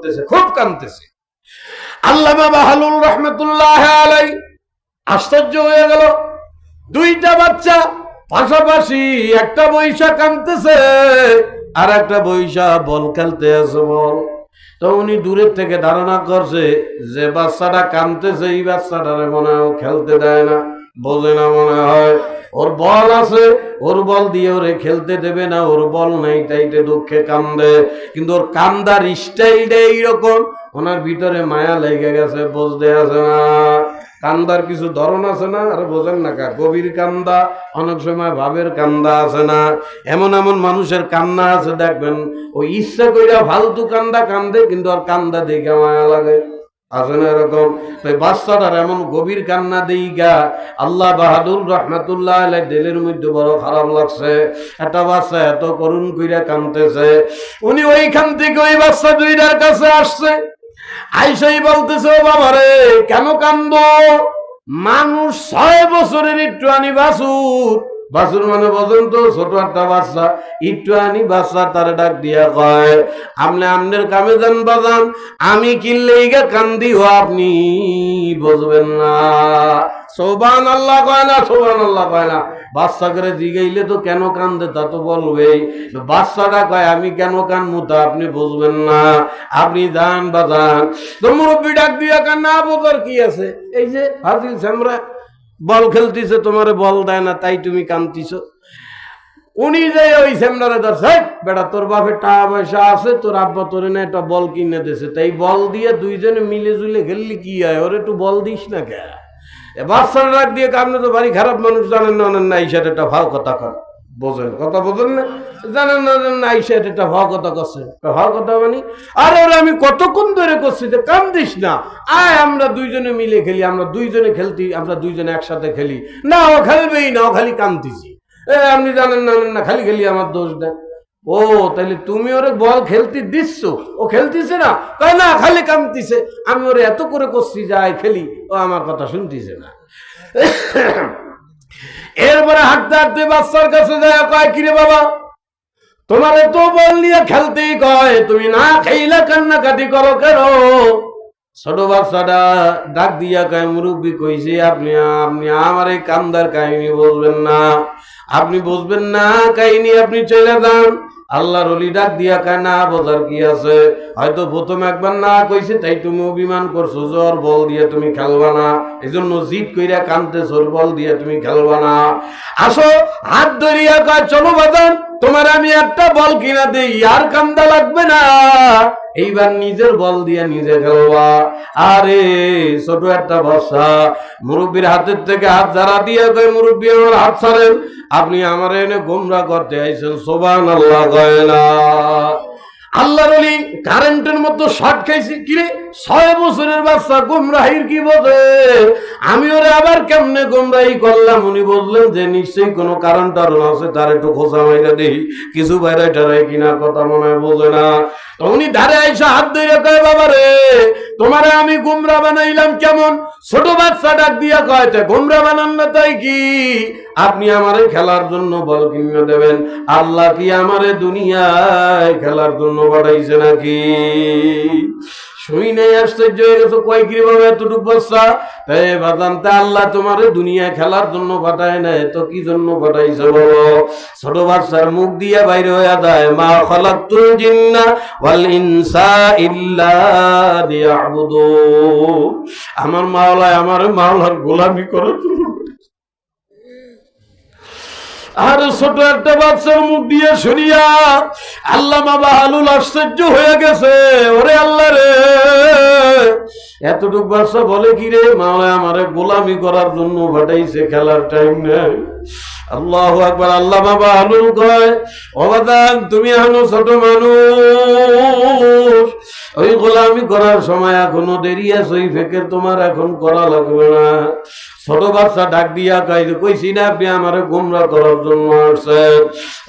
করতেছে, খুব কাঁদতেছে আল্লামা বাহালুল রহমতুল্লাহ আলাই আশ্চর্য হয়ে গেল। দুইটা বাচ্চা, পাশাপাশি একটা বৈশা কাঁদতেছে আর একটা বৈশা বল খেলতে আছে বল। তো উনি দূরের থেকে ধারণা করছে, যে বাচ্চাটা কাঁদতেছে এই বাচ্চাটারে মনে হয় খেলতে দেয় না, বোঝে না মনে হয়। ওর বল আছে, ওর বল দিয়ে ওরে খেলতে দেবে না, ওর বল নাই তাইতে দুঃখে কান্দে। কিন্তু ওর কান্দার স্টাইলটা এইরকম, ওনার ভিতরে মায়া লেগে গেছে, বুঝতে আছে না। কান্দার কিছু ধরন আছে না, আর বোঝেন না কা গভীর কান্দা, অনেক সময় ভাবের কান্দা আছে না। এমন এমন মানুষের কান্না আছে, দেখবেন ওই ইচ্ছা কইরা ফালতু কান্দা কান্দে, কিন্তু আর কান্দা দেখে মায়া লাগে। আছে এরকম? তাই বাচ্চাটার এমন গভীর কান্না গা আল্লাহ বাহাদুর রহমাতুল্লাহ দিলের মধ্যে বড় খারাপ লাগছে। একটা বাচ্চা এত করুণ কইরা কান্দতেছে উনি ওইখান থেকে ওই বাচ্চা দুইটার কাছে আসছে। আইসাই বলতেছে, ও বাবারে, কেন কান্দ মানুষ ছয় বছরের একটু আনি বাসুর বাসুর মানে বোঝেন তো, ছোট একটা বাচ্চা। একটু আনি বাচ্চা তার ডাক দিয়া কয়, আমনে আমনের কামে যান বাজান, আমি কিনলে গা কান্দি ও আপনি বুঝবেন না। সোবান আল্লাহ কয় না সোবান আল্লাহ কয় না। বাচ্চা করে জিগাইলে তো কেন কান্দে তা তো বলবেই। বাচ্চাটা কয়, আমি কেন কানমু তা আপনি বুঝবেন না। আপনি যান বা যান তো মুরব্বী ডাক দিয়া কান্না বোঝার কি আছে? এই যে হাজিল শ্যামরা বল খেলতিছে, তোমারে বল দেয় না, তাই তুমি কান্দিছ। উনি যে ওই সেমনারে ধরছে বেটা, তোর বাপে টাকা পয়সা আছে, তোর আব্বা তোর না একটা বল কিনে দিছে তাই বল দিয়ে দুইজনে মিলে জুলে খেললি কি হয় ওর একটু বল দিস না কে? বাচ্চার রাগ দিয়ে কামনে তো বাড়ি খারাপ মানুষ জানেন না, অনেন না, এই সাথে একটা ভাও কথা কর বোঝেন, কথা বোঝেন না? জানেন না জানেন না সাথে একটা ভাও কথা করছে। ভাও কথা মানে? আরে ওরা, আমি কতক্ষণ ধরে করছি যে কান্দিস না। আয়, আমরা দুইজনে মিলে খেলি, আমরা দুইজনে খেলতি, আমরা দুইজনে একসাথে খেলি। না, ও খেলবেই না, ও খালি কান্দিছি। এ, আপনি জানেন না না, খালি খেলি, আমার দোষ দেয় ও তাহলে তুমি ওরে বল খেলতে দিচ্ছ? ও খেলতিছে না? কয়, না, খালি কামতিছে আমি ওরে এত করে করছি, যাই, খেলি। ও আমার কথা শুনতিছে না। এরপরে হাঁটতে হাঁটতে বাচ্চার কাছে যায়, কয়, কিরে বাবা, তোমার এত বল নিয়ে খেলতেই কয়, তুমি না খেইলা কান্নাকাটি করো কেন? ছোট বাচ্চাটা ডাক দিয়া কয়, মুরব্বী কইছে, আপনি আপনি আমার এই কান্দার কাহিনী বলবেন না। আপনি বুঝবেন না কাহিনী, আপনি চলে যান। আল্লাহর অলি ডাক দিয়া কানা না বোঝার কি আছে? হয়তো প্রথম একবার না কইছে, তাই তুমি অভিমান করছ। জ্বর, বল দিয়ে তুমি খেলবা না। এই জন্য জিদ কইরা কানতে জোর বল দিয়ে তুমি খেলবা না। আসো, হাত ধরিয়া কয়, চলো বাজান তোমার আমি একটা বল কিনা দিই, আর কান্দা লাগবে না। এইবার নিজের বল দিয়ে নিজে খেলবা। আরে, ছোট একটা বর্ষা মুরব্বীর হাতের থেকে হাত ঝাড়া দিয়ে মুরব্বী, আমার হাত ছাড়েন। আপনি আমার এনে গোমরা করতে আইছেন। সোবান আল্লাহ গয়না আল্লাহর অলি কারেন্টের মতো শর্ট খাইছি। কিরে ছয় বছরের বাচ্চা, গুমরাহির কি বোঝে? আমি ওরে আবার কেমনে গুমরাহি করলাম? উনি বললেন যে, নিশ্চয়ই কোনো কারণ টারণ আছে, তার একটু খোঁজা মাইরা দেখি কিছু বাইরে টারাই কিনা কথা মনে হয় বোঝে না। তো উনি ধারে আইসা হাত ধরে কয়, বাবা রে, তোমারে আমি গুমরা বানাইলাম কেমন? ছোট বাচ্চা ডাক দিয়া কয় গুমরা বানান না তাই কি? আপনি আমারে খেলার জন্য বল কিনে দেবেন। আল্লাহ কি আমারে দুনিয়ায় খেলার জন্য পাঠাইছে নাকি? শুই নেই আশ্চর্য আল্লাহ তোমারে দুনিয়ায় খেলার জন্য পাঠায় নাই, তো কি জন্য পাঠাইছে বলো ছোট বাচ্চার মুখ দিয়ে বাইরে হয়ে যায়, মা লিয়াবুদু আমার মাওলায়, আমার মাওলার গোলামি করে আর ছোট একটা বাচ্চার মুখ দিয়ে শুনিয়া আল্লাহ বাবা আলুল আশ্চর্য হয়ে গেছে। ওরে আল্লাহ রে। এতটুক বাচ্চা বলে কি রে? মাওলা আমারে গোলামি করার জন্য পাঠাইছে খেলার টাইম নেই আল্লাহ একবার আল্লাহ বাবা আলুল কয় অবাদান তুমি এখনও ছোট মানুষ। ওই গোলামি করার সময় এখনও দেরি আছে, ওই ফেকের তোমার এখন করা লাগবে না। ছোট বাচ্চা ডাক দিয়া কই কইছি না আপনি আমার গুমরা করার জন্য আসছেন?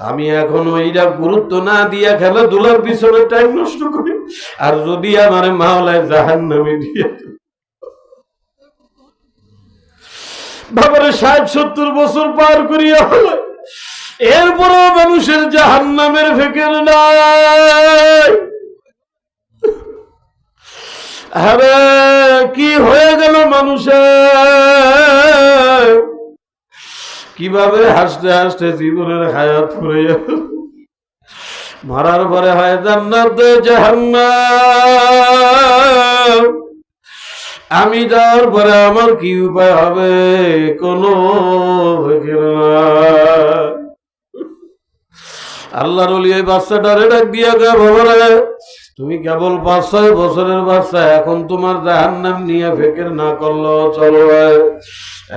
আমি এখন ওইটা গুরুত্ব না দিয়া খেলাধুলার পিছনে টাইম নষ্ট করি। আর যদি আমার মাওলায় জাহান নামে দিয়ে। বাবারে, ষাট, সত্তর বছর পার করিয়া হলো এরপরও মানুষের জাহান নামের ফেকের নাই। আরে, কি হয়ে গেল মানুষের? কীভাবে হাসতে হাসতে জীবনের হায়াত গেল মারার পরে হয় জান্নাত জাহান্নাম আমি যাওয়ার পরে আমার কি উপায় হবে কোনো। আল্লাহর ওলি এই বাচ্চাটারে ডাক দিয়া গে বাবারে, তুমি কেবল পাঁচ, ছয় বছরের বাচ্চা, এখন তোমার জাহান নাম নিয়ে ফেকের না করল চলো।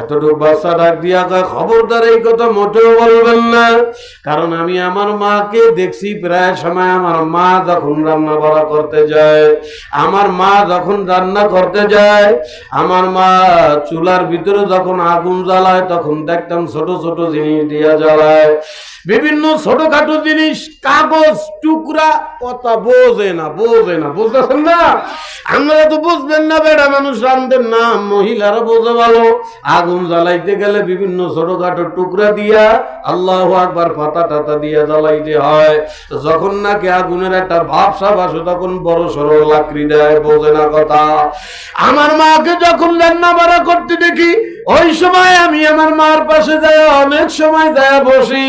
এতটুকু বাচ্চা ডাক দিয়া খবরদার, এই কথা মোটেও বলবেন না। কারণ আমি আমার মাকে দেখছি, প্রায় সময় আমার মা যখন রান্না বড়া করতে যায়, আমার মা যখন রান্না করতে যায়, আমার মা চুলার ভিতরে যখন আগুন জ্বালায়, তখন দেখতাম ছোট ছোট জিনিস দিয়া জ্বালায়। বিভিন্ন ছোটখাটো জিনিস, কাগজ, টুকরা, কথা বোঝে না বোঝে না, বুঝতেছেন না? আপনারা তো বুঝবেন না, বেড়া মানুষ রান্ধেন না মহিলারা বোঝে ভালো। আগুন জ্বালাইতে গেলে বিভিন্ন ছোটখাটো টুকরা দিয়া, আল্লাহ আকবার পাতা টাতা দিয়া জ্বালাইতে হয়। যখন নাকি আগুনের একটা ভাব সাপ আসে তখন বড় সড়ো লাকড়ি দেয়, বোঝে না কথা। আমার মাকে যখন রান্না বাড়া করতে দেখি, ওই সময় আমি আমার মার পাশে যাই অনেক সময় যায় বসি।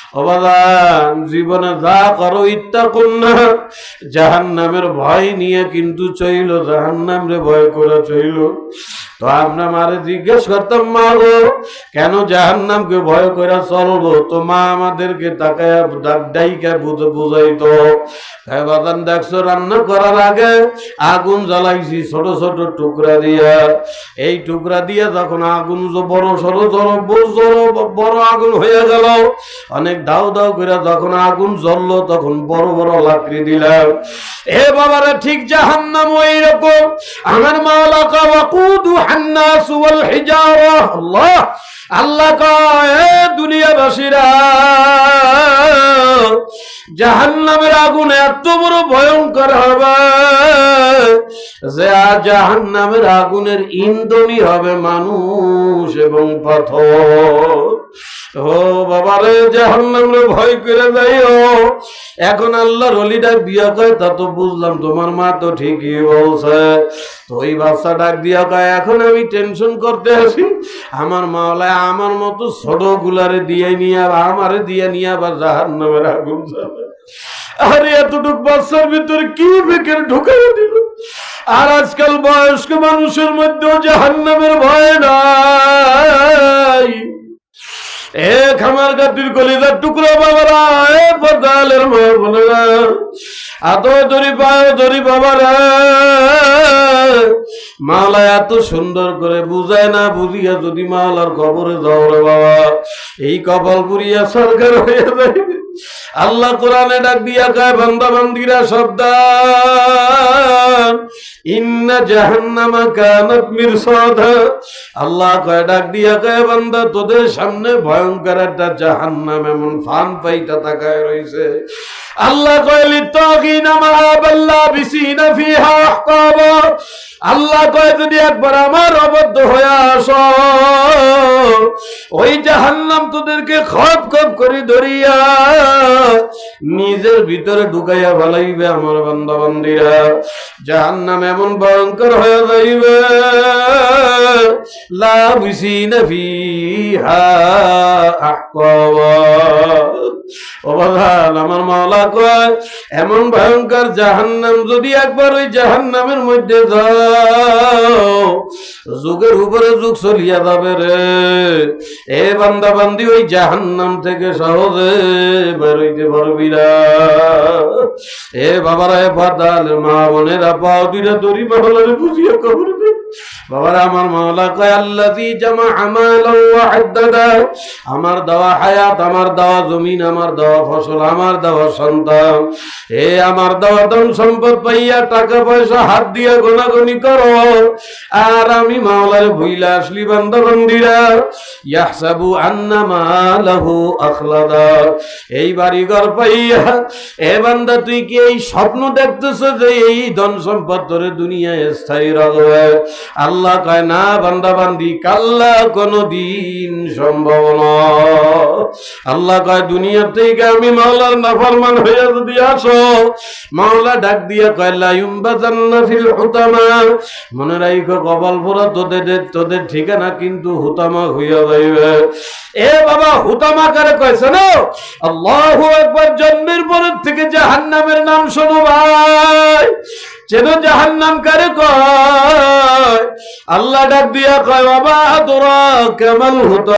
জীবনে যা করো ইত্যা কন্যা জাহান নামের ভয় নিয়ে কিন্তু চইল জাহান নামরে ভয় করে চইল। তো আমরা মারে জিজ্ঞেস করতাম, মা গো, কেন নামকে ভয় করে চলবো? তো মা আমাদেরকে বুঝাইতো। বাদান, দেখছ, রান্না করার আগে আগুন জ্বালাইছি ছোট ছোট টুকরা দিয়া। এই টুকরা যখন আগুন বড় জড়ো বড় আগুন হয়ে গেল, অনেক দাও দাও করে যখন আগুন জ্বললো তখন বড় বড় লাকড়ি দিলাম। এ বাবারা, ঠিক জাহান্নাম ওই রকম আমার মাওলা কা ওয়াকুদু আল্লাহ জাহান্নামের আগুন এত বড় ভয়ঙ্কর হবে যে জাহান্নামের আগুনের ইন্ধনই হবে মানুষ এবং পাথর। ও বাবারে জাহান্নামরে ভয় করে যাইও। এখন আল্লাহর অলিটা বিয়া কয়, তা তো বুঝলাম, তোমার মা তো ঠিকই বলছে। তো ওই বাচ্চা ডাক দিয়া কয়, এখন আমি টেনশন করতে আসি আমার মাওলায় আমার মতো ছোট গুলারে দিয়ে নিয়ে আমারে দিয়ে নিয়ে আবার জাহান্নামের আগুন যাবে আরে, এতটুক বাচ্চার ভিতরে কি বেকের ঢুকাই দিল? আর আজকাল বয়স্ক মানুষের মধ্যেও জাহান্নামের ভয় নাই। এ খামার গাতির কলিজার টুকরো বাবারা, এ পর্দালের মা বোনেরা আত দড়ি পায় দড়ি বাবারা। মালা এত সুন্দর করে বুঝায় না, বুঝিয়া যদি মালার কবরে যাও রে বাবা। এই কপাল পুরিয়া সরকার হয়ে যায়। আল্লাহ কোরআনে ডাক দিয়া কয়, বান্দা বান্দিরা শব্দান ইন্না জাহান্নামা কানাত মিরসাদা। আল্লাহ কয়, ডাক দিয়া কয় বান্দা, তোদের সামনে ভয়ঙ্কর একটা জাহান্নাম এমন ফান পাইতা তাকায় রইছে। আল্লাহ কয়, লিত্তাগিনা মাআবাল্লা বিসিনা ফিহা আহকাবা আল্লাহ কয়, যদি একবার আমার অবদ্ধ হয়ে আসো, ওই জাহান্নাম তোদেরকে খপ খপ করে ধরিয়া নিজের ভিতরে ঢুকাইয়া ফেলাইবে আমার বান্দা বান্দিরা জাহান্নাম এমন ভয়ঙ্কর হয়ে যাইবে। ফিহা আহকাবা আমার মাওলা কয়, এমন ভয়ঙ্কর জাহান্নাম যদি একবার ওই জাহান্নামের মধ্যে যাও যুগের উপরে যুগ চলিয়া যাবে রে। এ বান্দা বান্দি ওই জাহান্নাম থেকে সহজে বেরোইতে পারবি না। এ বাবারা, এ ফাদাল মা বোনেরা, পাও দুইটা দড়ি বাবলারে বুঝিয়ে কবর দে। বাবার, আমার মাওলা কয়, আল্লাযী জামা আদ্দাদা। আমার দেওয়া হায়াত, আমার দেওয়া জমিন, আমার দেওয়া ফসল, আমার দেওয়া সন্তান। এ আমার দেওয়া ধন সম্পদ পাইয়া টাকা পয়সা, হাত দিয়া গোনাগুনি করো। আর আমি মাওলার ভুইলা আসলি বান্দা বান্দিরা ইয়াহসাবু আন্না আখলাদা। এই বাড়ি ঘর পাইয়া, এ তুই কি এই স্বপ্ন দেখতেছ যে এই ধন সম্পদ তোরে দুনিয়ায় স্থায়ী রাখবে? আল্লাহ কয়, না বান্দা বান্দি কাল্লা কোনো দিন সম্ভব আল্লাহ কয় দুনিয়া থেকে আমি মাওলার নাফরমান হইয়া যদি আসো, মাওলা ডাক দিয়া কয় লাইম বাজান্না ফিল হুতামা। মনে রাখো কপাল ভরা তোদের তোদের ঠিকানা কিন্তু হুতামা হইয়া যাইবে। এ বাবা, হুতামা কারে কয়েছে না? আল্লাহু একবার জন্মের পরের থেকে জাহান্নামের নাম শোনো ভাই। চেন জাহান্নাম কারে কয়? আল্লাহ ডাক দিয়া কয় বাবা তোরা কেমন হুতামা